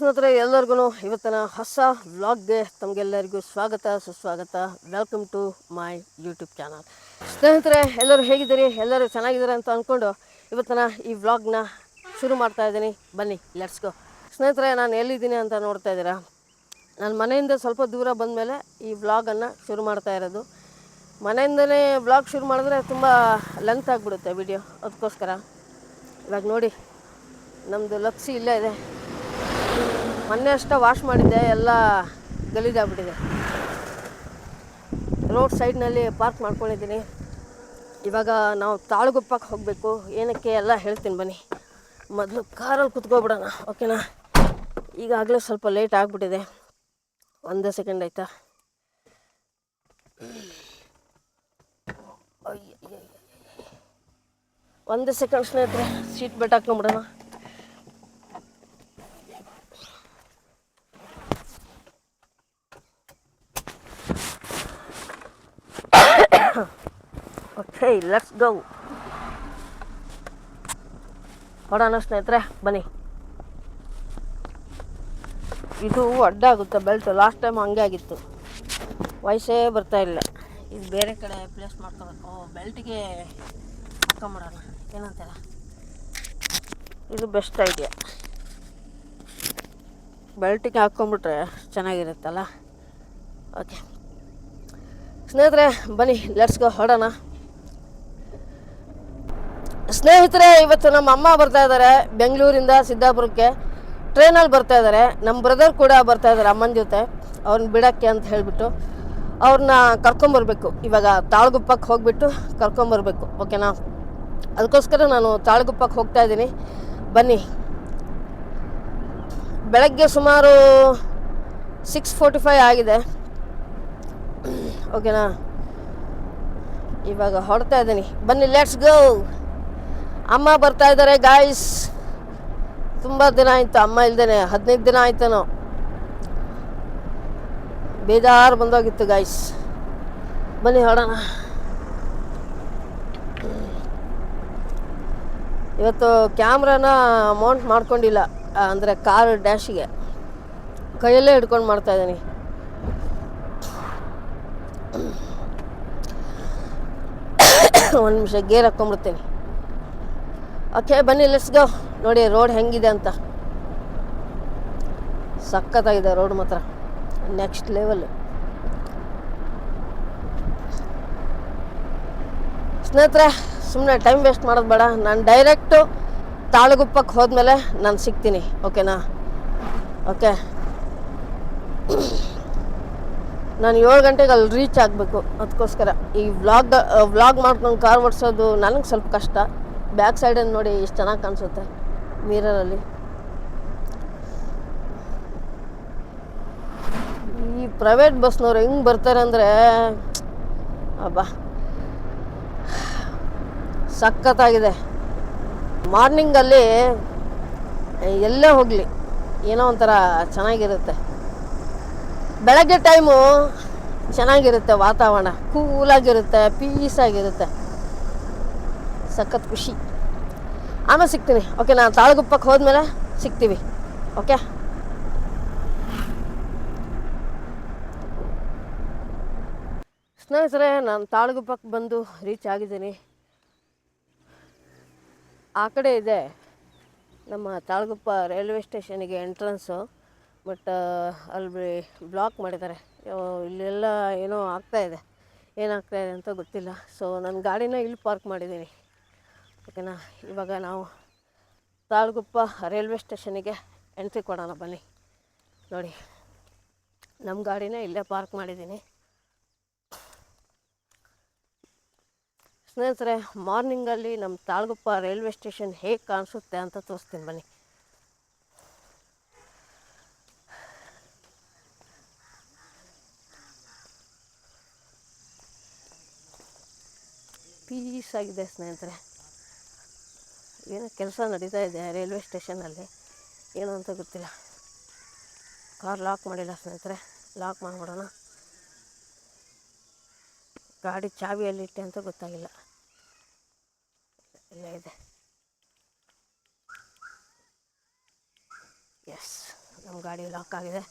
ಸ್ನೇಹಿತರೆ, ಎಲ್ಲರಿಗೂ ಇವತ್ತಿನ ಹೊಸ ವ್ಲಾಗ್ಗೆ ತಮಗೆಲ್ಲರಿಗೂ ಸ್ವಾಗತ, ಸುಸ್ವಾಗತ. Welcome to my YouTube channel ಸ್ನೇಹಿತರೆ, ಎಲ್ಲರೂ ಹೇಗಿದ್ದೀರಿ? ಎಲ್ಲರೂ ಚೆನ್ನಾಗಿದ್ದಾರೆ ಅಂತ ಅಂದ್ಕೊಂಡು ಇವತ್ತಿನ ಈ ವ್ಲಾಗ್ನ ಶುರು ಮಾಡ್ತಾ ಇದ್ದೀನಿ. ಬನ್ನಿ ಲೆಟ್ಸ್ ಗೋ ಸ್ನೇಹಿತರೆ, ನಾನು ಎಲ್ಲಿದ್ದೀನಿ ಅಂತ ನೋಡ್ತಾ ಇದ್ದೀರಾ? ನಾನು ಮನೆಯಿಂದ ಸ್ವಲ್ಪ ದೂರ ಬಂದ ಮೇಲೆ ಈ ವ್ಲಾಗನ್ನು ಶುರು ಮಾಡ್ತಾ ಇರೋದು. ಮನೆಯಿಂದಲೇ ವ್ಲಾಗ್ ಶುರು ಮಾಡಿದ್ರೆ ತುಂಬ ಲೆಂತ್ ಆಗಿಬಿಡುತ್ತೆ ವಿಡಿಯೋ ಅದಕ್ಕೋಸ್ಕರ. ಇವಾಗ ನೋಡಿ ನಮ್ಮದು ಲಕ್ಸಿ ಇಲ್ಲೇ ಇದೆ. ಮೊನ್ನೆ ಅಷ್ಟೇ ವಾಶ್ ಮಾಡಿದ್ದೆ, ಎಲ್ಲ ಗಲೀಜಾಗ್ಬಿಟ್ಟಿದೆ. ರೋಡ್ ಸೈಡ್ನಲ್ಲಿ ಪಾರ್ಕ್ ಮಾಡ್ಕೊಂಡಿದ್ದೀನಿ. ಇವಾಗ ನಾವು ತಾಳುಗುಪ್ಪಕ್ಕೆ ಹೋಗಬೇಕು. ಏನಕ್ಕೆ ಎಲ್ಲ ಹೇಳ್ತೀನಿ ಬನ್ನಿ. ಮೊದಲು ಕಾರಲ್ಲಿ ಕುತ್ಕೋಬಿಡೋಣ, ಓಕೆನಾ? ಈಗಾಗಲೇ ಸ್ವಲ್ಪ ಲೇಟ್ ಆಗಿಬಿಟ್ಟಿದೆ. ಒಂದೇ ಸೆಕೆಂಡ್ ಆಯಿತಾ? ಒಂದು ಸೆಕೆಂಡ್ ಸ್ನೇಹಿತರೆ ಸೀಟ್ ಬೆಲ್ಟ್ ಹಾಕೊಂಬಿಡೋಣ ಓಕೆ ಲೆಟ್ಸ್ ಗೌ ಹೊಡೋಣ ಸ್ನೇಹಿತರೆ ಬನ್ನಿ. ಇದು ಅಡ್ಡ ಆಗುತ್ತೆ ಬೆಲ್ಟ್ ಲಾಸ್ಟ್ ಟೈಮ್ ಹಂಗೆ ಆಗಿತ್ತು. ವಯಸ್ಸೇ ಬರ್ತಾ ಇಲ್ಲ. ಇದು ಬೇರೆ ಕಡೆ ಪ್ಲೇಸ್ ಮಾಡ್ಕೋಬೇಕು. ಬೆಲ್ಟಿಗೆ ಹಾಕೊಂಬಿಡೋಣ. ಏನಂತಾರ? ಇದು ಬೆಸ್ಟ್ ಐಡಿಯಾ ಬೆಲ್ಟಿಗೆ ಹಾಕ್ಕೊಂಬಿಟ್ರೆ ಚೆನ್ನಾಗಿರುತ್ತಲ್ಲ? ಓಕೆ ಸ್ನೇಹಿತರೆ, ಬನ್ನಿ ಲೆಟ್ಸ್ ಗೋ ಹೊಡೋಣ. ಸ್ನೇಹಿತರೆ, ಇವತ್ತು ನಮ್ಮ ಅಮ್ಮ ಬರ್ತಾ ಇದ್ದಾರೆ ಬೆಂಗಳೂರಿಂದ ಸಿದ್ದಾಪುರಕ್ಕೆ. ಟ್ರೈನಲ್ಲಿ ಬರ್ತಾ ಇದ್ದಾರೆ ನಮ್ಮ ಬ್ರದರ್ ಕೂಡ ಬರ್ತಾ ಇದ್ದಾರೆ ಅಮ್ಮನ ಜೊತೆ. ಅವ್ರನ್ನ ಬಿಡೋಕ್ಕೆ ಅಂತ ಹೇಳಿಬಿಟ್ಟು ಅವ್ರನ್ನ ಕರ್ಕೊಂಬರ್ಬೇಕು ಇವಾಗ ತಾಳ್ಗುಪ್ಪಕ್ಕೆ ಹೋಗ್ಬಿಟ್ಟು ಕರ್ಕೊಂಬರ್ಬೇಕು ಓಕೆನಾ ಅದಕ್ಕೋಸ್ಕರ ನಾನು ತಾಳ್ಗುಪ್ಪಕ್ಕೆ ಹೋಗ್ತಾ ಇದ್ದೀನಿ. ಬನ್ನಿ. ಬೆಳಗ್ಗೆ ಸುಮಾರು ಸಿಕ್ಸ್ ಫೋರ್ಟಿ ಫೈವ್ ಆಗಿದೆ. ಓಕೆನಾ? ಇವಾಗ ಹೊಡ್ತಾ ಇದ್ದೀನಿ. ಬನ್ನಿ ಲೆಟ್ಸ್ ಗೋ ಅಮ್ಮ ಬರ್ತಾ ಇದ್ದಾರೆ ಗಾಯ್ಸ್ ತುಂಬ ದಿನ ಆಯಿತು, ಅಮ್ಮ ಇಲ್ದೇನೆ. ಹದಿನೈದು ದಿನ ಆಯ್ತೇನೋ. ಬೇಜಾರು ಬಂದೋಗಿತ್ತು ಗಾಯ್ಸ್ ಬನ್ನಿ ಹೊಡೋಣ ಇವತ್ತು ಕ್ಯಾಮ್ರಾನ ಮೌಂಟ್ ಮಾಡ್ಕೊಂಡಿಲ್ಲ, ಅಂದರೆ ಕಾರ್ ಡ್ಯಾಶಿಗೆ ಕೈಯಲ್ಲೇ ಹಿಡ್ಕೊಂಡು ಮಾಡ್ತಾ ಇದ್ದೀನಿ ಒಂದು ನಿಮಿಷ, ಗೇರ್ ಹಾಕ್ಕೊಂಬಿಡ್ತೀನಿ ಓಕೆ ಬನ್ನಿ ಲೆಟ್ಸ್ ಗೋ ನೋಡಿ ರೋಡ್ ಹೆಂಗಿದೆ ಅಂತ. ಸಖತ್ತಾಗಿದೆ ರೋಡ್ ಮಾತ್ರ. ನೆಕ್ಸ್ಟ್ ಲೆವೆಲ್ ಸ್ನೇಹಿತರೆ ಸುಮ್ಮನೆ ಟೈಮ್ ವೇಸ್ಟ್ ಮಾಡೋದು ಬೇಡ. ನಾನು ಡೈರೆಕ್ಟು ತಾಳಗುಪ್ಪಕ್ಕೆ ಹೋದ್ಮೇಲೆ ನಾನು ಸಿಗ್ತೀನಿ. ಓಕೆನಾ ಓಕೆ ನಾನು ಏಳು ಗಂಟೆಗೆ ಅಲ್ಲಿ ರೀಚ್ ಆಗಬೇಕು. ಅದಕ್ಕೋಸ್ಕರ ಈ ವ್ಲಾಗ್ ವ್ಲಾಗ್ ಮಾಡ್ಕೊಂಡು ಕಾರ್ ಓಡಿಸೋದು ನನಗೆ ಸ್ವಲ್ಪ ಕಷ್ಟ. ಬ್ಯಾಕ್ ಸೈಡಲ್ಲಿ ನೋಡಿ ಎಷ್ಟು ಚೆನ್ನಾಗಿ ಕಾಣಿಸುತ್ತೆ. ಮಿರರಲ್ಲಿ ಈ ಪ್ರೈವೇಟ್ ಬಸ್ನವ್ರು ಹೆಂಗೆ ಬರ್ತಾರೆ ಅಂದರೆ, ಅಬ್ಬಾ. ಸಖತ್ತಾಗಿದೆ. ಮಾರ್ನಿಂಗಲ್ಲಿ ಎಲ್ಲೇ ಹೋಗಲಿ. ಏನೋ ಒಂಥರ ಚೆನ್ನಾಗಿರುತ್ತೆ. ಬೆಳಗ್ಗೆ ಟೈಮು ಚೆನ್ನಾಗಿರುತ್ತೆ ವಾತಾವರಣ, ಕೂಲಾಗಿರುತ್ತೆ ಪೀಸಾಗಿರುತ್ತೆ ಸಖತ್ ಖುಷಿ. ಆಮೇಲೆ ಸಿಗ್ತೀನಿ. ಓಕೆ ನಾನು ತಾಳಗುಪ್ಪಕ್ಕೆ ಹೋದ್ಮೇಲೆ ಸಿಗ್ತೀವಿ. ಓಕೆ ಸ್ನೇಹಿತರೆ, ನಾನು ತಾಳಗುಪ್ಪಕ್ಕೆ ಬಂದು ರೀಚ್ ಆಗಿದ್ದೀನಿ. ಆ ಕಡೆ ಇದೆ ನಮ್ಮ ತಾಳಗುಪ್ಪ ರೈಲ್ವೆ ಸ್ಟೇಷನಿಗೆ ಎಂಟ್ರೆನ್ಸು ಬಟ್ ಅಲ್ಲಿ ಬ್ಲಾಕ್ ಮಾಡಿದ್ದಾರೆ. ಇಲ್ಲೆಲ್ಲ ಏನೋ ಆಗ್ತಾ ಇದೆ. ಏನಾಗ್ತಾ ಇದೆ ಅಂತ ಗೊತ್ತಿಲ್ಲ. ಸೊ ನನ್ನ ಗಾಡಿನ ಇಲ್ಲಿ ಪಾರ್ಕ್ ಮಾಡಿದ್ದೀನಿ. ಓಕೆನಾ? ಇವಾಗ ನಾವು ತಾಳ್ಗುಪ್ಪ ರೈಲ್ವೆ ಸ್ಟೇಷನಿಗೆ ಎಂಟ್ರಿ ಕೊಡೋಣ ಬನ್ನಿ. ನೋಡಿ ನಮ್ಮ ಗಾಡಿನ ಇಲ್ಲೇ ಪಾರ್ಕ್ ಮಾಡಿದ್ದೀನಿ. ಸ್ನೇಹಿತರೆ, ಮಾರ್ನಿಂಗಲ್ಲಿ ನಮ್ಮ ತಾಳ್ಗುಪ್ಪ ರೈಲ್ವೆ ಸ್ಟೇಷನ್ ಹೇಗೆ ಕಾಣಿಸುತ್ತೆ ಅಂತ ತೋರಿಸ್ತೀನಿ ಬನ್ನಿ. ಪೀಸ್ ಆಗಿದೆ ಸ್ನೇಹಿತರೆ. ಏನೋ ಕೆಲಸ ನಡೀತಾ ಇದೆ ರೈಲ್ವೆ ಸ್ಟೇಷನಲ್ಲಿ. ಏನು ಅಂತ ಗೊತ್ತಿಲ್ಲ. ಕಾರ್ ಲಾಕ್ ಮಾಡಿಲ್ಲ ಸ್ನೇಹಿತರೆ. ಲಾಕ್ ಮಾಡಿಬಿಡೋಣ. ಗಾಡಿ ಚಾವಿಯಲ್ಲಿಟ್ಟೆ ಅಂತ ಗೊತ್ತಾಗಿಲ್ಲ. ಎಲ್ಲ ಇದೆ. ಎಸ್ ನಮ್ಮ ಗಾಡಿ ಲಾಕ್ ಆಗಿದೆ.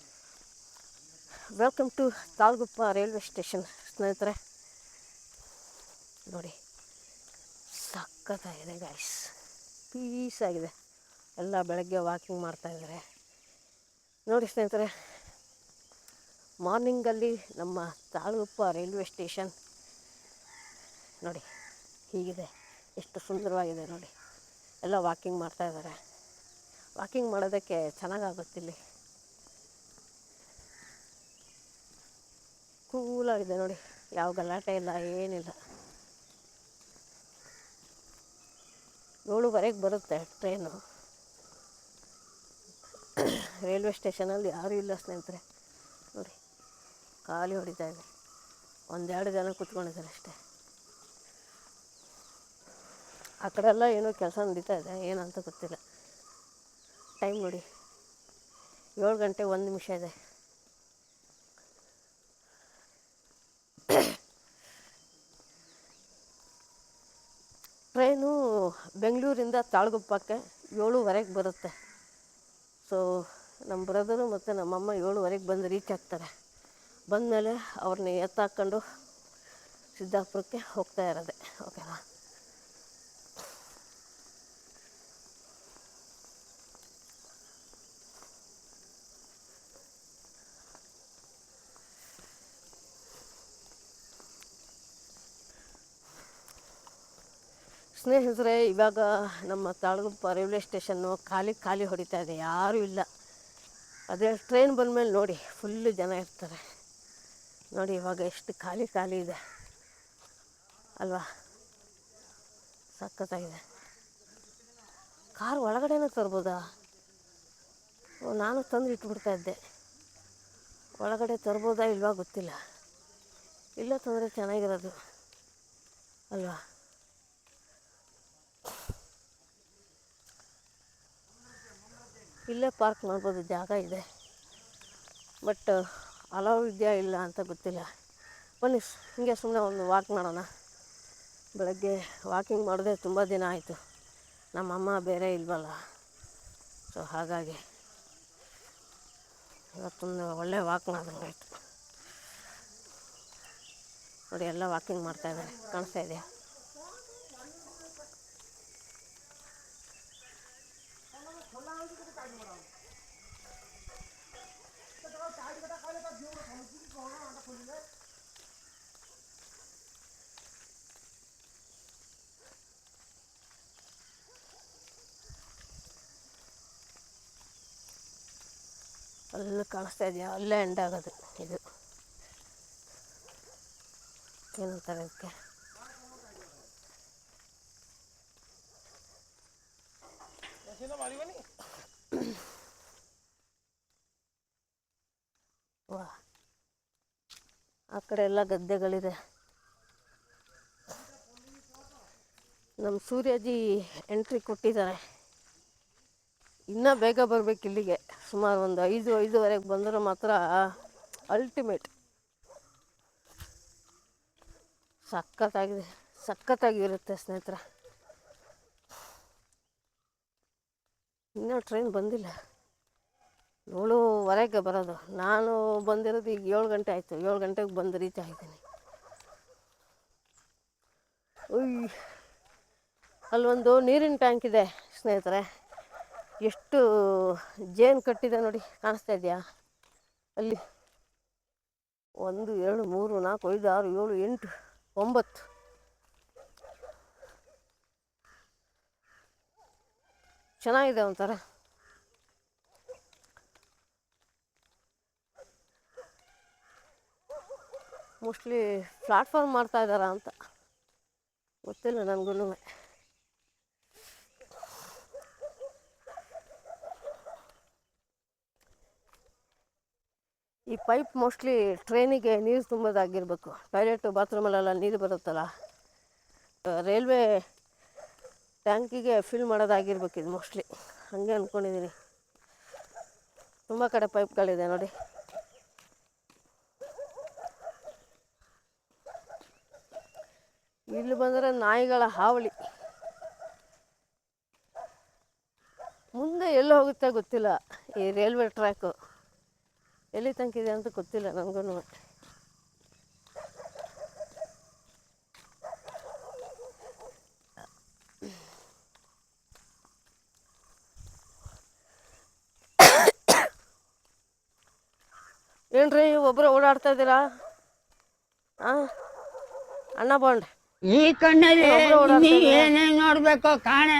Welcome to Talguppa railway station ಸ್ನೇಹಿತರೆ. ನೋಡಿ. ಸಖತ್ತಾಗಿದೆ ಗಾಯ್ಸ್ ಪೀಸಾಗಿದೆ. ಎಲ್ಲ ಬೆಳಗ್ಗೆ ವಾಕಿಂಗ್ ಮಾಡ್ತಾಯಿದ್ದಾರೆ ನೋಡಿ ಸ್ನೇಹಿತರೆ ಮಾರ್ನಿಂಗಲ್ಲಿ ನಮ್ಮ ತಾಳುಪ್ಪ ರೈಲ್ವೆ ಸ್ಟೇಷನ್ ನೋಡಿ ಹೀಗಿದೆ. ಎಷ್ಟು ಸುಂದರವಾಗಿದೆ ನೋಡಿ. ಎಲ್ಲ ವಾಕಿಂಗ್ ಮಾಡ್ತಾ ಇದ್ದಾರೆ. ವಾಕಿಂಗ್ ಮಾಡೋದಕ್ಕೆ ಚೆನ್ನಾಗಾಗುತ್ತಿಲ್ಲಿ ಕೂಲಾಗಿದೆ ನೋಡಿ. ಯಾವ ಗಲಾಟೆ ಇಲ್ಲ, ಏನಿಲ್ಲ. ಏಳುವರೆಗೆ ಬರುತ್ತೆ ಟ್ರೈನು. ರೈಲ್ವೆ ಸ್ಟೇಷನಲ್ಲಿ ಯಾರೂ ಇಲ್ಲ ಸ್ನೇಹಿತರೆ. ನೋಡಿ, ಖಾಲಿ ಹೊಡಿತಾ ಇದೆ ಒಂದೆರಡು ಜನ ಕೂತ್ಕೊಂಡಿದ್ದಾರೆ ಅಷ್ಟೇ. ಆ ಕಡೆ ಎಲ್ಲ ಏನೋ ಕೆಲಸ ನಡೀತಾ ಇದೆ, ಏನಂತ ಗೊತ್ತಿಲ್ಲ. ಟೈಮ್ ನೋಡಿ, ಏಳು ಗಂಟೆ ಒಂದು ನಿಮಿಷ ಇದೆ ಟ್ರೈನು ಬೆಂಗಳೂರಿಂದ ತಾಳ್ಗುಪ್ಪಕ್ಕೆ ಏಳುವರೆಗೆ ಬರುತ್ತೆ. ಸೊ ನಮ್ಮ ಬ್ರದರು ಮತ್ತು ನಮ್ಮಮ್ಮ ಏಳುವರೆಗೆ ಬಂದು ರೀಚ್ ಆಗ್ತಾರೆ. ಬಂದಮೇಲೆ ಅವ್ರನ್ನ ಎತ್ತಾಕೊಂಡು ಸಿದ್ದಾಪುರಕ್ಕೆ ಹೋಗ್ತಾ ಇರೋದೆ ಓಕೆನಾ ಸ್ನೇಹಿತರೆ, ಇವಾಗ ನಮ್ಮ ತಾಳಗುಪ್ಪ ರೈಲ್ವೆ ಸ್ಟೇಷನ್ನು ಖಾಲಿ ಖಾಲಿ ಹೊಡಿತಾ ಇದೆ, ಯಾರೂ ಇಲ್ಲ. ಅದೇ ಟ್ರೈನ್ ಬಂದಮೇಲೆ ನೋಡಿ ಫುಲ್ಲು ಜನ ಇರ್ತಾರೆ. ನೋಡಿ ಇವಾಗ ಎಷ್ಟು ಖಾಲಿ ಖಾಲಿ ಇದೆ. ಅಲ್ವಾ? ಸಖತ್ತಾಗಿದೆ. ಕಾರ್ ಒಳಗಡೆನೂ ತರ್ಬೋದಾ? ನಾನು ತಂದು ಇಟ್ಬಿಡ್ತಾ ಇದ್ದೆ. ಒಳಗಡೆ ತರ್ಬೋದಾ ಇಲ್ವಾ ಗೊತ್ತಿಲ್ಲ. ಇಲ್ಲ ತಂದರೆ ಚೆನ್ನಾಗಿರೋದು. ಅಲ್ವಾ? ಇಲ್ಲೇ ಪಾರ್ಕ್ ಮಾಡ್ಬೋದು ಜಾಗ ಇದೆ. ಬಟ್ ಅಲೋ ಇದೆಯಾ ಇಲ್ಲ ಅಂತ ಗೊತ್ತಿಲ್ಲ. ಬನ್ನಿ, ಹಿಂಗೆ ಸುಮ್ಮನೆ ಒಂದು ವಾಕ್ ಮಾಡೋಣ. ಬೆಳಗ್ಗೆ ವಾಕಿಂಗ್ ಮಾಡೋದೇ ತುಂಬ ದಿನ ಆಯಿತು. ನಮ್ಮಮ್ಮ ಬೇರೆ ಇಲ್ವಲ್ಲ? ಸೊ ಹಾಗಾಗಿ ಇವತ್ತೊಂದು ಒಳ್ಳೆ ವಾಕ್ ಮಾಡ್ದಂಗಾಯ್ತು ನೋಡಿ, ಎಲ್ಲ ವಾಕಿಂಗ್ ಮಾಡ್ತಾ ಇದ್ದಾರೆ. ಕಾಣಿಸ್ತಾ ಇದೆಯಾ? ಅಲ್ಲಿ ಕಾಣಿಸ್ತಾ ಇದೆಯಾ? ಅಲ್ಲೇ ಎಂಡ್ ಆಗೋದು ಇದು. ಏನಂತಾರೆ ಅದಕ್ಕೆ? ವಾ. ಆ ಕಡೆ ಎಲ್ಲ ಗದ್ದೆಗಳಿದೆ. ನಮ್ಮ ಸೂರ್ಯಾಜಿ ಎಂಟ್ರಿ ಕೊಟ್ಟಿದ್ದಾರೆ. ಇನ್ನೂ ಬೇಗ ಬರಬೇಕು ಇಲ್ಲಿಗೆ. ಸುಮಾರು ಒಂದು ಐದು, ಐದುವರೆಗೆ ಬಂದರೂ ಮಾತ್ರ ಅಲ್ಟಿಮೇಟ್ ಸಖತ್ತಾಗಿದೆ, ಸಖತ್ತಾಗಿರುತ್ತೆ ಸ್ನೇಹಿತರ. ಇನ್ನೂ ಟ್ರೈನ್ ಬಂದಿಲ್ಲ. ಏಳುವರೆಗೆ ಬರೋದು. ನಾನು ಬಂದಿರೋದು ಈಗ ಏಳು ಗಂಟೆ ಆಯಿತು. ಏಳು ಗಂಟೆಗೆ ಬಂದು ರೀಚ್ ಆಗಿದ್ದೀನಿ. ಅಲ್ಲೊಂದು ನೀರಿನ ಟ್ಯಾಂಕ್ ಇದೆ ಸ್ನೇಹಿತರೆ. ಎಷ್ಟು ಜೇನು ಕಟ್ಟಿದೆ ನೋಡಿ, ಕಾಣಿಸ್ತಾ ಇದೆಯಾ? ಅಲ್ಲಿ ಒಂದು, ಎರಡು, ಮೂರು, ನಾಲ್ಕು, ಐದು, ಆರು, ಏಳು, ಎಂಟು, ಒಂಬತ್ತು. ಚೆನ್ನಾಗಿದೆ ಒಂಥರ. ಮೋಸ್ಟ್ಲಿ ಪ್ಲಾಟ್ಫಾರ್ಮ್ ಮಾಡ್ತಾ ಇದ್ದಾರಾ ಅಂತ ಗೊತ್ತಿಲ್ಲ ನನಗೂ ಈ ಪೈಪ್ ಮೋಸ್ಟ್ಲಿ ಟ್ರೈನಿಗೆ ನೀರು ತುಂಬೋದಾಗಿರ್ಬೇಕು. ಟಾಯ್ಲೆಟು ಬಾತ್ರೂಮಲ್ಲೆಲ್ಲ ನೀರು ಬರುತ್ತಲ್ಲ? ರೈಲ್ವೆ ಟ್ಯಾಂಕಿಗೆ ಫಿಲ್ ಮಾಡೋದಾಗಿರ್ಬೇಕು ಇದು ಮೋಸ್ಟ್ಲಿ. ಹಾಗೆ ಅಂದ್ಕೊಂಡಿದ್ದೀನಿ ತುಂಬ ಕಡೆ ಪೈಪ್ಗಳಿದೆ ನೋಡಿ. ಇಲ್ಲಿ ಬಂದರೆ ನಾಯಿಗಳ ಹಾವಳಿ. ಮುಂದೆ ಎಲ್ಲಿ ಹೋಗುತ್ತೆ ಗೊತ್ತಿಲ್ಲ ಈ ರೈಲ್ವೆ ಟ್ರ್ಯಾಕು ಎಲ್ಲಿ ತನಕ ಇದೆ ಅಂತ ಗೊತ್ತಿಲ್ಲ ನನಗೂ ಏನ್ರಿ ಒಬ್ಬರು ಓಡಾಡ್ತಾ ಇದ್ದೀರಾ? ಅಣ್ಣ ಬಾಂಡ್. ಈ ಕಣ್ಣಲ್ಲಿ ಏನೇನ್ ನೋಡ್ಬೇಕೋ ಕಾಣೆ.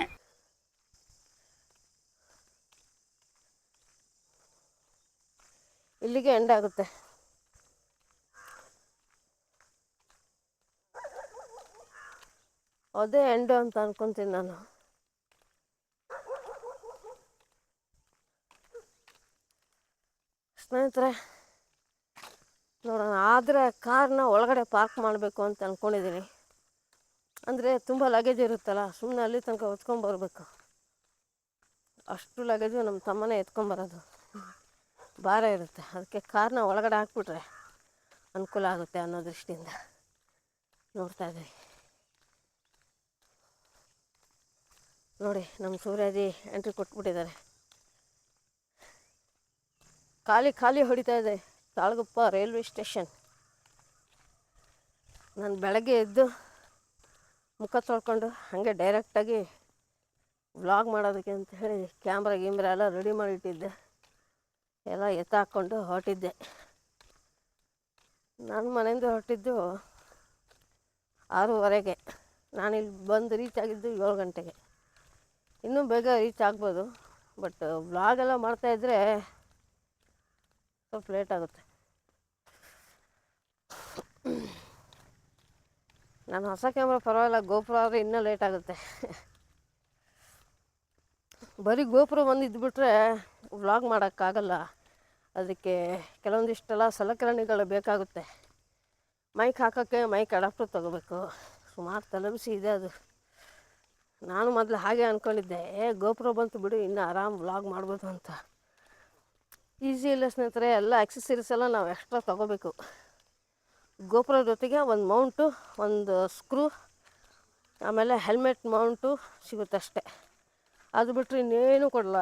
ಇಲ್ಲಿಗೆ ಎಂಡ್ ಆಗುತ್ತೆ. ಅದೇ ಎಂಡು ಅಂತ ಅನ್ಕೊಂತೀನಿ ನಾನು. ಸ್ನೇಹಿತರೆ, ನೋಡೋಣ. ಆದರೆ ಕಾರ್ನ ಒಳಗಡೆ ಪಾರ್ಕ್ ಮಾಡಬೇಕು ಅಂತ ಅಂದ್ಕೊಂಡಿದ್ದೀನಿ ಅಂದರೆ ತುಂಬ ಲಗೇಜ್ ಇರುತ್ತಲ್ಲ ಸುಮ್ಮನೆ ಅಲ್ಲಿ ತನಕ ಹೊತ್ಕೊಂಬರ್ಬೇಕು ಅಷ್ಟು ಲಗೇಜು ನಮ್ಮ ತಮ್ಮನೇ ಎತ್ಕೊಂಬರೋದು ಭಾರ ಇರುತ್ತೆ. ಅದಕ್ಕೆ ಕಾರ್ನ ಒಳಗಡೆ ಹಾಕ್ಬಿಟ್ರೆ ಅನುಕೂಲ ಆಗುತ್ತೆ ಅನ್ನೋ ದೃಷ್ಟಿಯಿಂದ ನೋಡ್ತಾ ಇದ್ದೀವಿ ನೋಡಿ, ನಮ್ಮ ಸೂರ್ಯಾಜಿ ಎಂಟ್ರಿ ಕೊಟ್ಬಿಟ್ಟಿದ್ದಾರೆ. ಖಾಲಿ ಖಾಲಿ ಹೊಡಿತಾ ಇದೆ. Talaguppa railway station. ನಾನು ಬೆಳಗ್ಗೆ ಎದ್ದು ಮುಖ ತೊಳ್ಕೊಂಡು ಹಾಗೆ ಡೈರೆಕ್ಟಾಗಿ ವ್ಲಾಗ್ ಮಾಡೋದಕ್ಕೆ ಅಂತ ಹೇಳಿ ಕ್ಯಾಮ್ರಾ ಗೀಮ್ರಾ ಎಲ್ಲ ರೆಡಿ ಮಾಡಿಟ್ಟಿದ್ದೆ. ಎಲ್ಲ ಎತ್ತಾಕೊಂಡು ಹೊರಟಿದ್ದೆ. ನಾನು ಮನೆಯಿಂದ ಹೊರಟಿದ್ದು ಆರೂವರೆಗೆ. ನಾನಿಲ್ಲಿ ಬಂದು ರೀಚ್ ಆಗಿದ್ದು ಏಳು ಗಂಟೆಗೆ. ಇನ್ನೂ ಬೇಗ ರೀಚ್ ಆಗ್ಬೋದು. ಬಟ್ ಬ್ಲಾಗೆಲ್ಲ ಮಾಡ್ತಾಯಿದ್ರೆ ಸ್ವಲ್ಪ ಲೇಟ್ ಆಗುತ್ತೆ. ನಾನು ಹೊಸ ಕ್ಯಾಮ್ರಾ ಪರವಾಗಿಲ್ಲ ಗೋಪುರ ಆದರೆ ಇನ್ನೂ ಲೇಟ್ ಆಗುತ್ತೆ. ಬರೀ ಗೋಪುರ ಒಂದು ಇದ್ಬಿಟ್ರೆ ವ್ಲಾಗ್ ಮಾಡೋಕ್ಕಾಗಲ್ಲ. ಅದಕ್ಕೆ ಕೆಲವೊಂದಿಷ್ಟೆಲ್ಲ ಸಲಕರಣೆಗಳು ಬೇಕಾಗುತ್ತೆ. ಮೈಕ್ ಹಾಕೋಕ್ಕೆ ಮೈಕ್ ಅಡಾಪ್ಟರ್ ತೊಗೋಬೇಕು. ಸುಮಾರು ತಲೆಬಿಸಿ ಇದೆ ಅದು. ನಾನು ಮೊದಲು ಹಾಗೆ ಅಂದ್ಕೊಂಡಿದ್ದೆ ಏ, ಗೋಪುರ ಬಂತು ಬಿಡು, ಇನ್ನೂ ಆರಾಮ್ ವ್ಲಾಗ್ ಮಾಡ್ಬೋದು ಅಂತ. ಈಸಿ ಇಲ್ಲ ಸ್ನೇಹಿತರೆ, ಎಲ್ಲ ಆಕ್ಸೆಸರೀಸ್ ಎಲ್ಲ ನಾವು ಎಕ್ಸ್ಟ್ರಾ ತೊಗೋಬೇಕು. ಗೋಪುರ ಜೊತೆಗೆ ಒಂದು ಮೌಂಟು ಒಂದು ಸ್ಕ್ರೂ ಆಮೇಲೆ ಹೆಲ್ಮೆಟ್ ಮೌಂಟು ಸಿಗುತ್ತೆ ಅಷ್ಟೆ ಅದು ಬಿಟ್ಟರೆ ಇನ್ನೇನು ಕೊಡಲ್ಲ.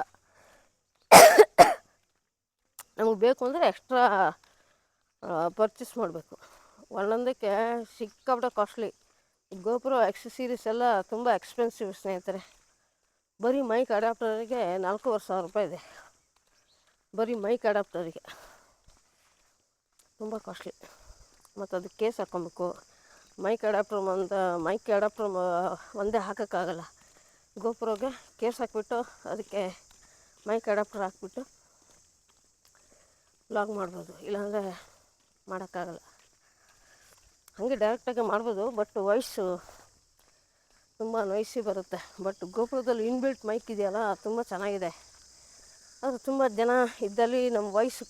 ನಮಗೆ ಬೇಕು ಅಂದರೆ ಎಕ್ಸ್ಟ್ರಾ ಪರ್ಚೇಸ್ ಮಾಡಬೇಕು. ಒಂದೊಂದಕ್ಕೆ ಸಿಕ್ಕಾಪಟ್ಟೆ ಕಾಸ್ಟ್ಲಿ ಗೋಪುರ ಸೀರೀಸ್ ಎಲ್ಲ ತುಂಬ ಎಕ್ಸ್ಪೆನ್ಸಿವ್ ಸ್ನೇಹಿತರೆ. ಬರೀ ಮೈಕ್ ಅಡಾಪ್ಟರಿಗೆ ನಾಲ್ಕೂವರೆ ಸಾವಿರ ರೂಪಾಯಿ ಇದೆ. ಬರೀ ಮೈಕ್ ಅಡಾಪ್ಟರಿಗೆ ತುಂಬ ಕಾಸ್ಟ್ಲಿ ಮತ್ತು ಅದಕ್ಕೆ ಕೇಸ್ ಹಾಕ್ಕೊಬೇಕು. ಮೈಕ್ ಅಡಾಪ್ಟರ್ ಒಂದು ಮೈಕ್ ಅಡಾಪ್ಟರ್ ಒಂದೇ ಹಾಕೋಕ್ಕಾಗಲ್ಲ. ಗೋಪುರಗೆ ಕೇಸ್ ಹಾಕ್ಬಿಟ್ಟು, ಅದಕ್ಕೆ ಮೈಕ್ ಅಡಾಪ್ಟರ್ ಹಾಕ್ಬಿಟ್ಟು ಲಾಗ್ ಮಾಡ್ಬೋದು, ಇಲ್ಲಾಂದರೆ ಮಾಡೋಕ್ಕಾಗಲ್ಲ. ಹಾಗೆ ಡೈರೆಕ್ಟಾಗಿ ಮಾಡ್ಬೋದು ಬಟ್ ವಾಯ್ಸು ತುಂಬ ನೋಯ್ಸಿ ಬರುತ್ತೆ. ಬಟ್ ಗೋಪುರದಲ್ಲಿ ಇನ್ಬಿಲ್ಟ್ ಮೈಕ್ ಇದೆಯಲ್ಲ ತುಂಬ ಚೆನ್ನಾಗಿದೆ. ಅದು ತುಂಬ ಜನ ಇದ್ದಲ್ಲಿ ನಮ್ಮ ವಾಯ್ಸ್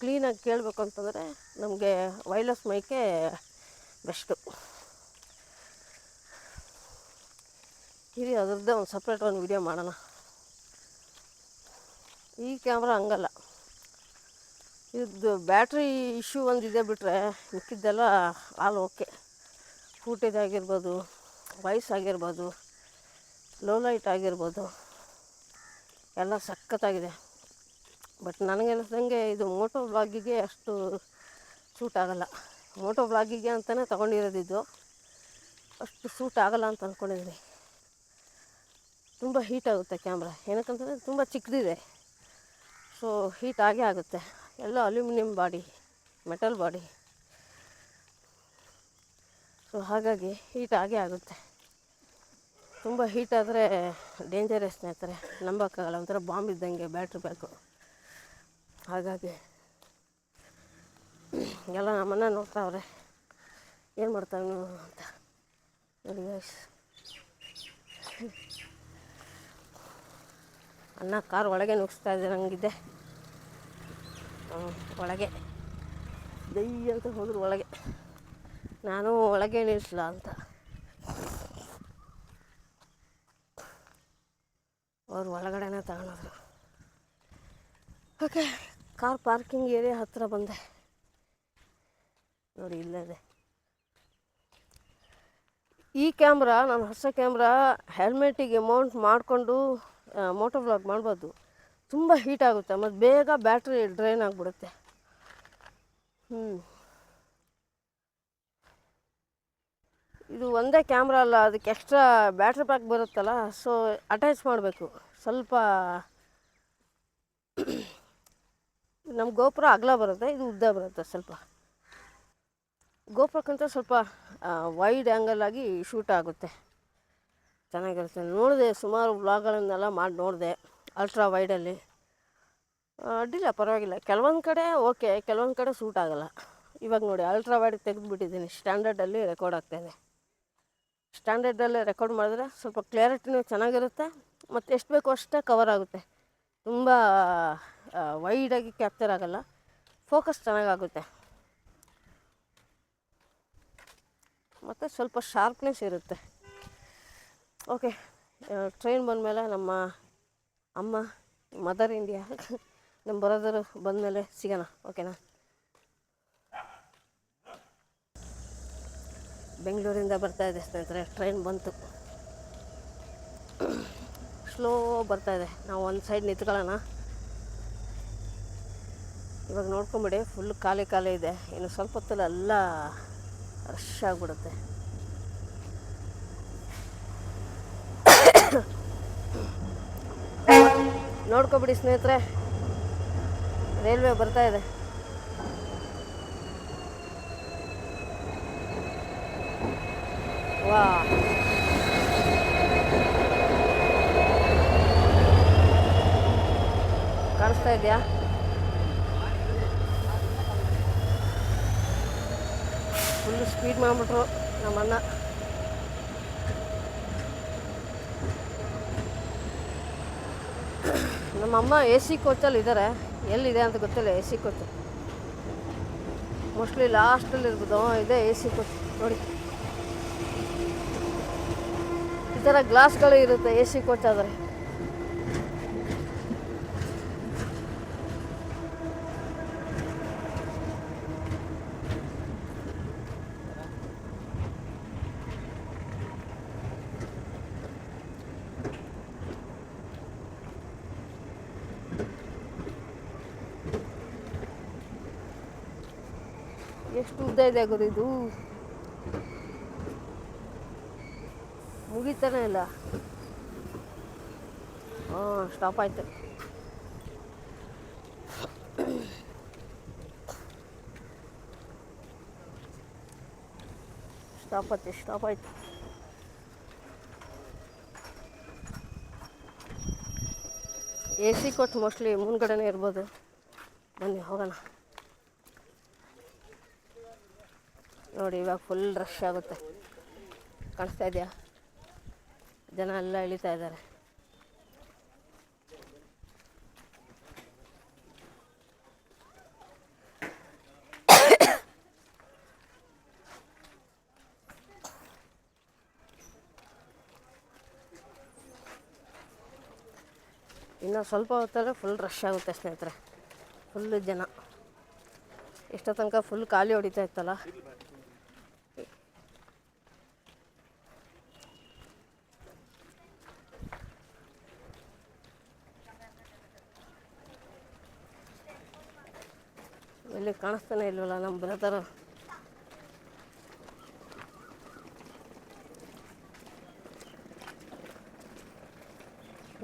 ಕ್ಲೀನಾಗಿ ಕೇಳಬೇಕು ಅಂತಂದರೆ ನಮಗೆ ವೈರ್ಲೆಸ್ ಮೈಕೇ ಬೆಸ್ಟು ಇರಿ ಅದರದ್ದೇ ಒಂದು ಸಪ್ರೇಟ್ ಒಂದು ವಿಡಿಯೋ ಮಾಡೋಣ. ಈ ಕ್ಯಾಮ್ರಾ ಹಂಗಲ್ಲ. ಇದು ಬ್ಯಾಟ್ರಿ ಇಶ್ಯೂ ಒಂದಿದೆ ಬಿಟ್ಟರೆ ಮಿಕ್ಕಿದ್ದೆಲ್ಲ ಆಲ್ ಓಕೆ. ಫೂಟೇಜ್ ಆಗಿರ್ಬೋದು ವಾಯ್ಸ್ ಆಗಿರ್ಬೋದು, ಲೋ ಲೈಟ್ ಆಗಿರ್ಬೋದು, ಎಲ್ಲ ಸಖತ್ತಾಗಿದೆ. ಬಟ್ ನನಗನ್ನಿಸ್ದಂಗೆ ಇದು ಮೋಟೋ ಬ್ಲಾಗಿಗೆ ಅಷ್ಟು ಸೂಟ್ ಆಗೋಲ್ಲ. ಮೋಟೋ ಬ್ಲಾಗಿಗೆ ಅಂತಲೇ ತೊಗೊಂಡಿರೋದಿದ್ದು. ಅಷ್ಟು ಸೂಟ್ ಆಗೋಲ್ಲ ಅಂತ ಅಂದ್ಕೊಂಡಿದ್ದೀನಿ ತುಂಬ ಹೀಟ್ ಆಗುತ್ತೆ ಕ್ಯಾಮ್ರಾ. ಏನಕ್ಕಂತಂದರೆ ತುಂಬ ಚಿಕ್ಕದಿದೆ. ಸೊ ಹೀಟ್ ಆಗೇ ಆಗುತ್ತೆ. ಎಲ್ಲ aluminium body, metal body. So ಹಾಗಾಗಿ ಹೀಟ್ ಆಗೇ ಆಗುತ್ತೆ. ತುಂಬ ಹೀಟ್ ಆದರೆ ಡೇಂಜರಸ್ ಸ್ನೇಹಿತರೆ. ನಂಬೋಕ್ಕಾಗಲ್ಲ, ಒಂಥರ ಬಾಂಬ್ ಇದ್ದಂಗೆ ಬ್ಯಾಟ್ರಿ ಬ್ಯಾಕು ಹಾಗಾಗಿ ಎಲ್ಲ ನಮ್ಮನ್ನ ನೋಡ್ತಾವ್ರೆ. ಏನು ಮಾಡ್ತಾವೆ ಅಂತ. ನೋಡಿ ಅಣ್ಣ ಕಾರ್ ಒಳಗೆ ನುಗ್ಸ್ತಾ ಇದ್ದೆ ನನಗಿದೆ ಒಳಗೆ. ದೈ ಅಂತ ಹೋದ್ರು ಒಳಗೆ. ನಾನು ಒಳಗೆ ನಿಲ್ಲಿಸಲ್ಲ ಅಂತ. ಅವ್ರು ಒಳಗಡೆನೇ ತಗೊಂಡೋದ್ರು. ಓಕೆ. ಕಾರ್ ಪಾರ್ಕಿಂಗ್ ಏರಿಯಾ ಹತ್ತಿರ ಬಂದೆ. ನೋಡಿ ಇಲ್ಲದೆ ಈ ಕ್ಯಾಮ್ರಾ ನಾನು ಹೊಸ ಕ್ಯಾಮ್ರಾ ಹೆಲ್ಮೆಟಿಗೆ ಮೌಂಟ್ ಮಾಡಿಕೊಂಡು ಮೋಟೋ ವ್ಲಾಗ್ ಮಾಡ್ಬೋದು. ತುಂಬ ಹೀಟ್ ಆಗುತ್ತೆ, ಮತ್ತು ಬೇಗ ಬ್ಯಾಟ್ರಿ ಡ್ರೈನ್ ಆಗಿಬಿಡುತ್ತೆ. ಹ್ಞೂ ಇದು ಒಂದೇ ಕ್ಯಾಮ್ರಾ ಅಲ್ಲ, ಅದಕ್ಕೆ ಎಕ್ಸ್ಟ್ರಾ ಬ್ಯಾಟ್ರಿ ಪ್ಯಾಕ್ ಬರುತ್ತಲ್ಲ ಸೊ ಅಟ್ಯಾಚ್ ಮಾಡಬೇಕು. ಸ್ವಲ್ಪ ನಮ್ಮ ಗೋಪುರ ಅಗಲ ಬರುತ್ತೆ, ಇದು ಉದ್ದ ಬರುತ್ತೆ ಸ್ವಲ್ಪ. ಗೋಪುರಕ್ಕಿಂತ ಸ್ವಲ್ಪ ವೈಡ್ ಆ್ಯಂಗಲ್ ಆಗಿ ಶೂಟ್ ಆಗುತ್ತೆ. ಚೆನ್ನಾಗಿರುತ್ತೆ. ನೋಡಿದೆ ಸುಮಾರು ವ್ಲಾಗ್ಗಳನ್ನೆಲ್ಲ ಮಾಡಿ, ನೋಡಿದೆ. ಅಲ್ಟ್ರಾ ವೈಡಲ್ಲಿ ಅಡ್ಡಿಲ್ಲ, ಪರವಾಗಿಲ್ಲ. ಕೆಲವೊಂದು ಕಡೆ ಓಕೆ ಕೆಲವೊಂದು ಕಡೆ ಸೂಟ್ ಆಗೋಲ್ಲ. ಇವಾಗ ನೋಡಿ ಅಲ್ಟ್ರಾ ವೈಡ್ ತೆಗೆದುಬಿಟ್ಟಿದ್ದೀನಿ. ಸ್ಟ್ಯಾಂಡರ್ಡಲ್ಲಿ ರೆಕಾರ್ಡ್ ಆಗ್ತಾಯಿದೆ ಸ್ಟ್ಯಾಂಡರ್ಡಲ್ಲೇ ರೆಕಾರ್ಡ್ ಮಾಡಿದ್ರೆ ಸ್ವಲ್ಪ ಕ್ಲಾರಿಟಿನೂ ಚೆನ್ನಾಗಿರುತ್ತೆ. ಮತ್ತು ಎಷ್ಟು ಬೇಕೋ ಅಷ್ಟೇ ಕವರ್ ಆಗುತ್ತೆ. ತುಂಬ ವೈಡಾಗಿ ಕ್ಯಾಪ್ಚರ್ ಆಗೋಲ್ಲ. ಫೋಕಸ್ ಚೆನ್ನಾಗಾಗುತ್ತೆ. ಮತ್ತು ಸ್ವಲ್ಪ ಶಾರ್ಪ್ನೆಸ್ ಇರುತ್ತೆ. ಓಕೆ ಟ್ರೈನ್ ಬಂದಮೇಲೆ ನಮ್ಮ ಅಮ್ಮ ಮದರ್ ಇಂಡಿಯಾ ನಮ್ಮ ಬ್ರದರು ಬಂದಮೇಲೆ ಸಿಗೋಣ ಓಕೆನಾ ಬೆಂಗಳೂರಿಂದ ಬರ್ತಾ ಇದೆ ಸ್ನೇಹಿತರೆ ಟ್ರೈನ್ ಬಂತು. ಸ್ಲೋ ಬರ್ತಾ ಇದೆ. ನಾವು ಒಂದು ಸೈಡ್ ನಿಂತ್ಕೊಳ್ಳೋಣ. ಇವಾಗ ನೋಡ್ಕೊಂಬಿಡಿ ಫುಲ್ ಖಾಲಿ ಖಾಲಿ ಇದೆ. ಇನ್ನು ಸ್ವಲ್ಪ ಹೊತ್ತಲ್ಲಿ ಎಲ್ಲ ರಶ್ ಆಗಿಬಿಡುತ್ತೆ. ನೋಡ್ಕೊಬಿಡಿ ಸ್ನೇಹಿತರೆ. ರೈಲ್ವೆ ಬರ್ತಾ ಇದೆ. ವಾ. ಕಾಣಿಸ್ತಾ ಇದೆಯಾ? ಫುಲ್ ಸ್ಪೀಡ್ ಮಾಡಿಬಿಟ್ರು ನಮ್ಮಣ್ಣ. ನಮ್ಮಮ್ಮ ಎ ಸಿ ಕೋಚಲ್ಲಿ ಇದ್ದಾರೆ ಎಲ್ಲಿದೆ ಅಂತ ಗೊತ್ತಿಲ್ಲ ಎ ಸಿ ಕೋಚ್ ಮೋಸ್ಟ್ಲಿ ಲಾಸ್ಟಲ್ಲಿ ಇರ್ಬೋದು. ಇದೆ ಎ ಸಿ ಕೋಚ್ ನೋಡಿ. ಈ ಥರ ಗ್ಲಾಸ್ಗಳು ಇರುತ್ತೆ ಎ ಸಿ ಕೋಚ್ ಆದರೆ. ಇದೆ ಗುರು ಇದು. ಮುಗಿತಾನೆ ಇಲ್ಲ. ಹಾಂ ಸ್ಟಾಪ್ ಆಯ್ತು. ಸ್ಟಾಪ್ ಆಯ್ತು ಸ್ಟಾಪ್ ಆಯ್ತು. ಎ ಸಿ ಕೊಟ್ಟು ಮೋಸ್ಟ್ಲಿ ಮುಂದ್ಗಡೆನೇ ಇರ್ಬೋದು. ಬನ್ನಿ, ಹೋಗೋಣ. ನೋಡಿ, ಇವಾಗ ಫುಲ್ ರಶ್ ಆಗುತ್ತೆ. ಕಾಣಿಸ್ತಾ ಇದೆಯಾ? ಜನ ಎಲ್ಲ ಇಳಿತಾ ಇದ್ದಾರೆ. ಇನ್ನು ಸ್ವಲ್ಪ ಹೊತ್ತಲ್ಲೇ ಫುಲ್ ರಶ್ ಆಗುತ್ತೆ ಸ್ನೇಹಿತರೆ. ಫುಲ್ ಜನ. ಎಷ್ಟೋ ತನಕ ಫುಲ್ ಖಾಲಿ ಹೊಡಿತಾ ಇತ್ತಲ್ಲ? ಎಲ್ಲಿ ಕಾಣಿಸ್ತಾನೆ ಇಲ್ವಲ್ಲ ನಮ್ಮ ಬ್ರದರು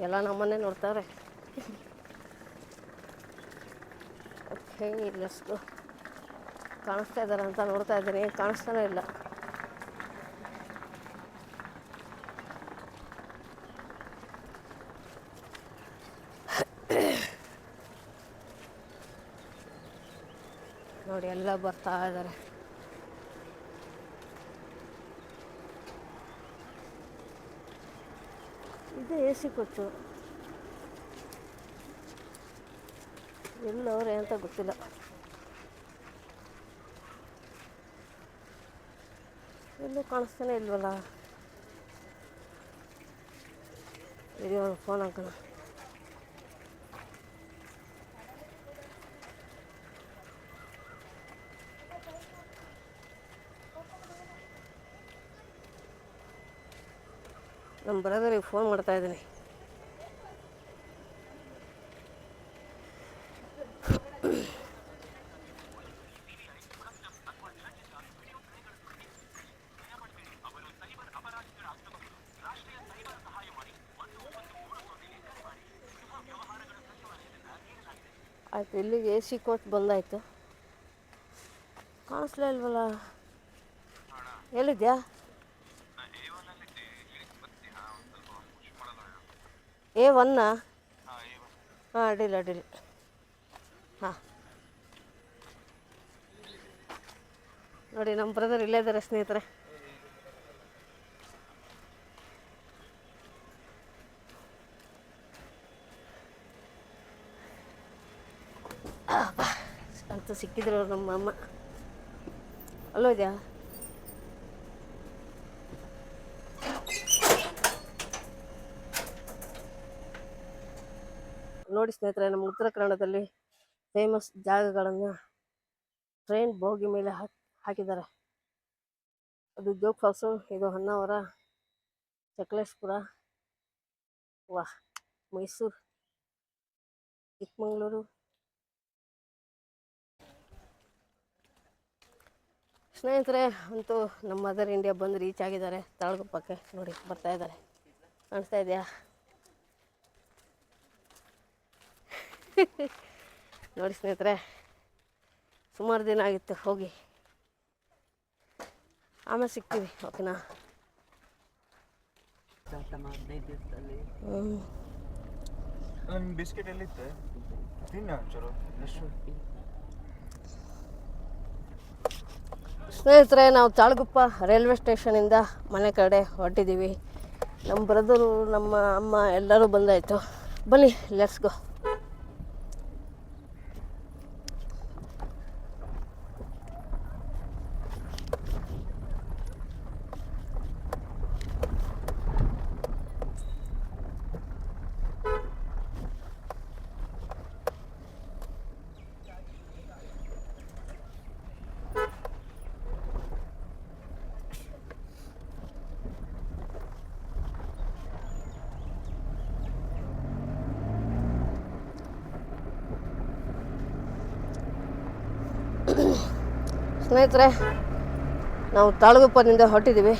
ಎಲ್ಲ ನಮ್ಮನ್ನೇ ನೋಡ್ತಾರೆ ಓಕೆ ಇಲ್ಲಷ್ಟು ಕಾಣಿಸ್ತಾ ಇದ್ದಾರೆ ಅಂತ ನೋಡ್ತಾ ಇದ್ದೀನಿ. ಕಾಣಿಸ್ತಾನೆ ಇಲ್ಲ ನೋಡಿ ಎಲ್ಲ ಬರ್ತಾ ಇದ್ದಾರೆ. ಇದು ಎ ಸಿ ಕೊಚ್ಚು. ಎಲ್ಲವ್ರೆ ಅಂತ ಗೊತ್ತಿಲ್ಲ. ಎಲ್ಲೂ ಕಾಣಿಸ್ತಾನೆ ಇಲ್ವಲ್ಲ? ಫೋನ್ ಹಾಕೋಣ. ನಮ್ಮ ಬ್ರದರಿಗೆ ಫೋನ್ ಮಾಡ್ತಾ ಇದ್ದೀನಿ. ಆಯ್ತು ಇಲ್ಲಿಗೆ ಎ ಸಿ ಕೋಚ್ ಬಂದಾಯ್ತು. ಕಾಣಿಸ್ಲೇ ಇಲ್ವಲ್ಲ? ಎಲ್ಲಿದ್ಯಾ? ಎ ಒನ್ನ ಹಾಂ ಅಡ್ಡಿಲ್ಲ ಅಡ್ಡಿಲ್ಲ ಹಾಂ ನೋಡಿ, ನಮ್ಮ ಬ್ರದರ್ ಇಲ್ಲೇ ಇದ್ದಾರೆ ಸ್ನೇಹಿತರೆ. ಅಂತೂ ಸಿಕ್ಕಿದ್ರು ನಮ್ಮ ಅಮ್ಮ. ಅಲ್ಲೋ ನೋಡಿ ಸ್ನೇಹಿತರೆ, ನಮ್ಮ ಉತ್ತರ ಕನ್ನಡದಲ್ಲಿ ಫೇಮಸ್ ಜಾಗಗಳನ್ನು ಟ್ರೈನ್ ಬೋಗಿ ಮೇಲೆ ಹಾಕಿ, ಹಾಕಿದ್ದಾರೆ. ಅದು ಜೋಗ್ ಫಾಲ್ಸು ಇದು ಹೊನ್ನಾವರ ಸಕಲೇಶ್ಪುರ ವಾ, ಮೈಸೂರು, ಚಿಕ್ಕಮಗಳೂರು. ಸ್ನೇಹಿತರೆ, ಅಂತೂ ನಮ್ಮ ಮದರ್ ಇಂಡಿಯಾ ಬಂದು ರೀಚ್ ಆಗಿದ್ದಾರೆ. ತಾಳಗುಪ್ಪಕ್ಕೆ ನೋಡಿ ಬರ್ತಾ ಇದ್ದಾರೆ. ಕಾಣಿಸ್ತಾ ಇದೆಯಾ? ನೋಡಿ ಸ್ನೇಹಿತರೆ ಸುಮಾರು ದಿನ ಆಗಿತ್ತು ಹೋಗಿ. ಆಮೇಲೆ ಸಿಗ್ತೀವಿ ಓಕೆನಾ? ಬಿಸ್ಕೆಟ್ ಎಲ್ಲಿತ್ತು ಸ್ನೇಹಿತರೆ ನಾವು ತಾಳಗುಪ್ಪ ರೈಲ್ವೆ ಸ್ಟೇಷನಿಂದ ಮನೆ ಕಡೆ ಹೊರಟಿದ್ದೀವಿ. ನಮ್ಮ ಬ್ರದರು ನಮ್ಮ ಅಮ್ಮ ಎಲ್ಲರೂ ಬಂದಾಯಿತು. ಬನ್ನಿ ಲೆಟ್ಸ್ ಗೋ ಸ್ನೇಹಿತರೆ ನಾವು ತಾಳಗುಪ್ಪದಿಂದ ಹೊರಟಿದ್ದೀವಿ.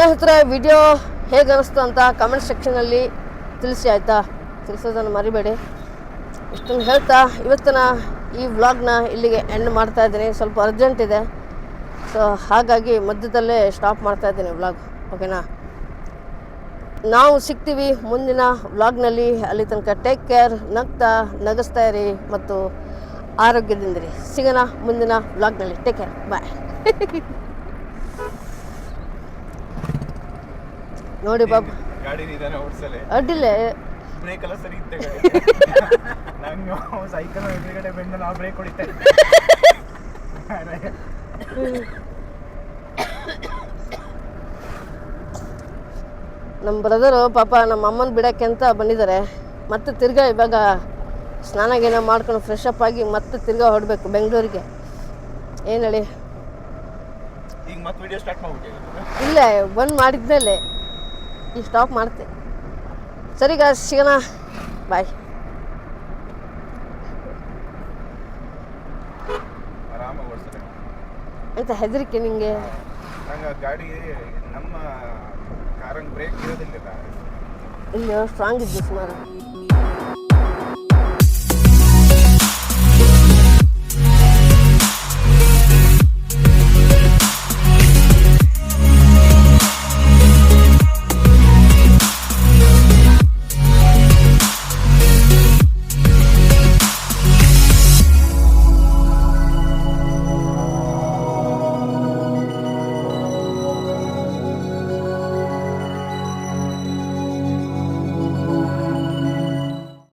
ಸ್ನೇಹಿತರೆ ವಿಡಿಯೋ ಹೇಗೆ ಅನಿಸ್ತು ಅಂತ ಕಮೆಂಟ್ ಸೆಕ್ಷನಲ್ಲಿ ತಿಳಿಸಿ, ಆಯಿತಾ? ತಿಳಿಸೋದನ್ನು ಮರಿಬೇಡಿ. ಇಷ್ಟನ್ನು ಹೇಳ್ತಾ, ಇವತ್ತಿನ ಈ ವ್ಲಾಗ್ನ ಇಲ್ಲಿಗೆ ಎಂಡ್ ಮಾಡ್ತಾ ಇದ್ದೀನಿ. ಸ್ವಲ್ಪ ಅರ್ಜೆಂಟ್ ಇದೆ. ಸೊ ಹಾಗಾಗಿ ಮಧ್ಯದಲ್ಲೇ ಸ್ಟಾಪ್ ಮಾಡ್ತಾ ಇದ್ದೀನಿ ವ್ಲಾಗ್ ಓಕೆನಾ ನಾವು ಸಿಗ್ತೀವಿ ಮುಂದಿನ ವ್ಲಾಗ್ನಲ್ಲಿ ಅಲ್ಲಿ ತನಕ ಟೇಕ್ ಕೇರ್ ನಗ್ತಾ, ನಗಿಸ್ತಾ ಇರಿ ಮತ್ತು ಆರೋಗ್ಯದಿಂದಿರಿ ಸಿಗೋಣ ಮುಂದಿನ ವ್ಲಾಗ್ನಲ್ಲಿ ಟೇಕ್ ಕೇರ್ ಬಾಯ್ ನೋಡಿ ಬಾಬು ಗಾಡಿ ನಿಧಾನ ಓಡಿಸಲೆ. ಅಡ್ಡಿಲ್ಲ ಬ್ರೇಕ್ ಎಲ್ಲ ಸರಿ ಇತ್ತೆ ನಾನು ಸೈಕಲ್ ಎದುರುಗಡೆ ಬೆಂಡ ನಾವು ಬ್ರೇಕ್ ಹೊಡಿತಾ ನಮ್ಮ ಬ್ರದರು ಪಾಪ ನಮ್ಮ ಅಮ್ಮನ ಬಿಡಕ್ಕೆ ಅಂತ ಬಂದಿದ್ದಾರೆ ಮತ್ತೆ ತಿರ್ಗಾ ಇವಾಗ ಸ್ನಾನ ಗೀನ ಮಾಡ್ಕೊಂಡು ಫ್ರೆಶ್ ಅಪ್ ಆಗಿ ಮತ್ತೆ ತಿರ್ಗಾ ಹೊರಡಬೇಕು ಬೆಂಗಳೂರಿಗೆ. ಏನು ಹೇಳಿ? ಈಗ ಮತ್ತೆ ವಿಡಿಯೋ ಸ್ಟಾರ್ಟ್ ಮಾಡ್ಬಿಟ್ಟೆ ಇಲ್ಲ ಬಂದ್ ಮಾಡಿದ್ಮೇಲೆ. ಈಗ ಸ್ಟಾಪ್ ಮಾಡ್ತೆ. ಸರಿ ಗಾ ಸಿಗೋಣ. ಬಾಯ್ ಆಯ್ತಾ ಹೆದರಿಕೆ ನಿಮಗೆ ನಂಗೆ ಗಾಡಿ ನಮ್ಮ ಕಾರಂಗ್ ಬ್ರೇಕ್ ಇರೋದಿಲ್ಲ. ಇಲ್ಲಿ ಸ್ಟ್ರಾಂಗ್ ಇದ್ದು ಸುಮಾರು.